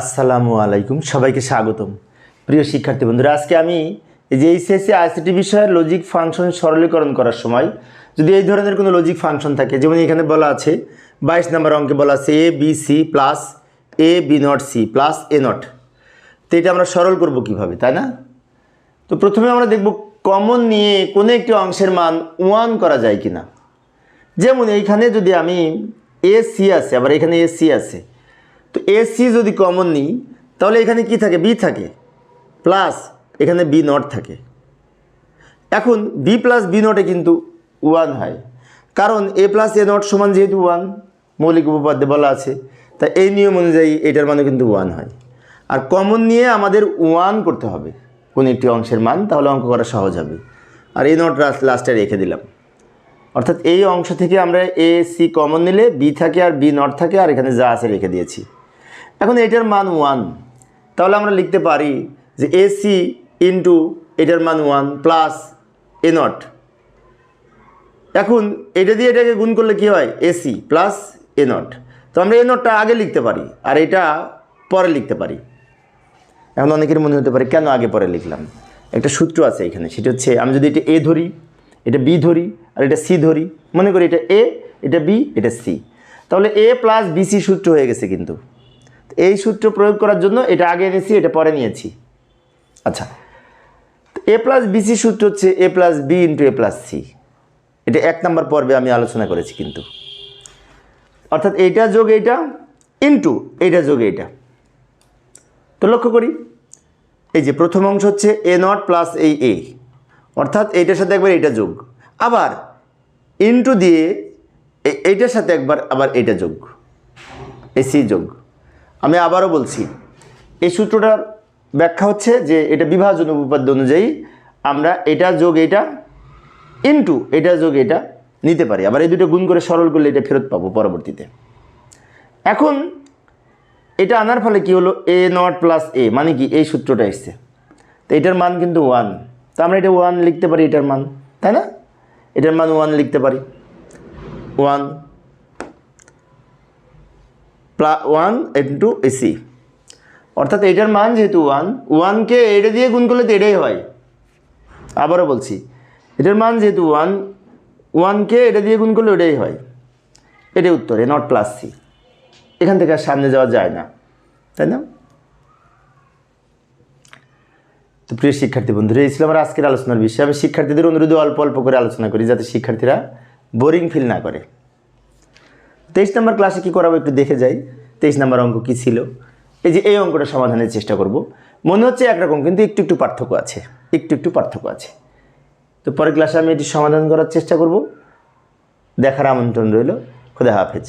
আসসালামু আলাইকুম, সবাইকে স্বাগতম। প্রিয় শিক্ষার্থী বন্ধুরা, আজকে আমি এই যে এইচএসসি আইসিটি বিষয়ের লজিক ফাংশন সরলীকরণ করার সময়, যদি এই ধরনের কোনো লজিক ফাংশন থাকে, যেমন এখানে বলা আছে, বাইশ নম্বর অঙ্কে বলা আছে A B C plus A B not C plus A not তো এটা আমরা সরল করব কীভাবে, তাই না? তো প্রথমে আমরা দেখব কমন নিয়ে কোনো একটি অংশের মান ওয়ান করা যায় কি না যেমন এইখানে যদি আমি এ সি আছে, আবার এখানে এ সি আছে তো এ সি যদি কমন নিই, তাহলে এখানে কি থাকে? বি থাকে। প্লাস এখানে বি নট থাকে। এখন বি প্লাস বি নটে কিন্তু ওয়ান হয়। কারণ এ প্লাস এ নট সমান যেহেতু ওয়ান মৌলিক উপপাদ্যে বলা আছে তা এই নিয়ম অনুযায়ী এটার মানে কিন্তু ওয়ান হয়। আর কমন নিয়ে আমাদের ওয়ান করতে হবে। কোন একটি অংশের মান, তাহলে অঙ্ক করা সহজ হবে। আর এই নট লাস্টে রেখে দিলাম। অর্থাৎ এই অংশ থেকে আমরা এ সি কমন নিলে বি থাকে আর বি নট থাকে, আর এখানে যা আছে রেখে দিয়েছি। এখন এটার মান ওয়ান তাহলে আমরা লিখতে পারি যে এ সি ইন্টু এটার মান ওয়ান প্লাস এ নট এখন এটা দিয়ে এটাকে গুণ করলে কি হয়? এসি প্লাস এ নট তো আমরা এ নটটা আগে লিখতে পারি, আর এটা পরে লিখতে পারি। এখন অনেকের মনে হতে পারে, কেন আগে পরে লিখলাম? একটা সূত্র আছে এখানে, সেটা হচ্ছে আমি যদি এটা এ ধরি, এটা বি ধরি, আর এটা সি ধরি, মনে করি এটা এ এটা বি এটা সি তাহলে এ প্লাস বিসি সূত্র হয়ে গেছে কিন্তু। এই সূত্র প্রয়োগ করার জন্য এটা আগে এনেছি, এটা পরে নিয়েছি। আচ্ছা এ প্লাস বিসি সূত্র হচ্ছে A plus B into A plus C এটা এক নম্বর পর্বে আমি আলোচনা করেছি কিন্তু। অর্থাৎ এইটা যোগ এইটা ইন্টু এইটা যোগ এইটা। তো লক্ষ্য করি, এই যে প্রথম অংশ হচ্ছে এ নট প্লাস এই এ অর্থাৎ এইটার সাথে একবার এইটা যোগ। আবার ইন্টু দিয়ে এইটার সাথে একবার আবার এইটা যোগ। এ সি যোগ। আমি আবারও বলছি, এই সূত্রটার ব্যাখ্যা হচ্ছে যে এটা বিভাজন উপপাদ্য অনুযায়ী আমরা এটা যোগ এটা ইন্টু এটা যোগ এটা নিতে পারি। আবার এই দুটো গুণ করে সরল করলে এটা ফেরত পাবো পরবর্তীতে। এখন এটা আনার ফলে কি হলো? এ নট প্লাস এ মানে কি? এই সূত্রটা এসছে। তো এটার মান কিন্তু ওয়ান তো আমরা এটা ওয়ান লিখতে পারি, এটার মান, তাই না? এটার মান ওয়ান লিখতে পারি। One plus one into AC অর্থাৎ এটার মান যেহেতু ওয়ান ওয়ানকে এটা দিয়ে গুণ করলে তো এটাই হয়। আবারও বলছি, এটার মান যেহেতু ওয়ান ওয়ানকে এটা দিয়ে গুণ করলে ওটাই হয়। এটাই উত্তর নট প্লাস সি এখান থেকে আর সামনে যাওয়া যায় না, তাই না? তো প্রিয় শিক্ষার্থী বন্ধুরা, এই ছিল আমার আজকের আলোচনার বিষয়। আমি শিক্ষার্থীদের অনুরোধে অল্প অল্প করে আলোচনা করি যাতে শিক্ষার্থীরা বোরিং ফিল না করে। তেইশ নম্বর ক্লাসে কী করাবো একটু দেখে যাই, তেইশ নম্বর অঙ্ক কী ছিল? এই যে এই অঙ্কটা সমাধানের চেষ্টা করব। মনে হচ্ছে একরকম কিন্তু একটু একটু পার্থক্য আছে, একটু একটু পার্থক্য আছে। তো পরের ক্লাসে আমি এটি সমাধান করার চেষ্টা করব। দেখার আমন্ত্রণ রইল। খুদা হাফেজ।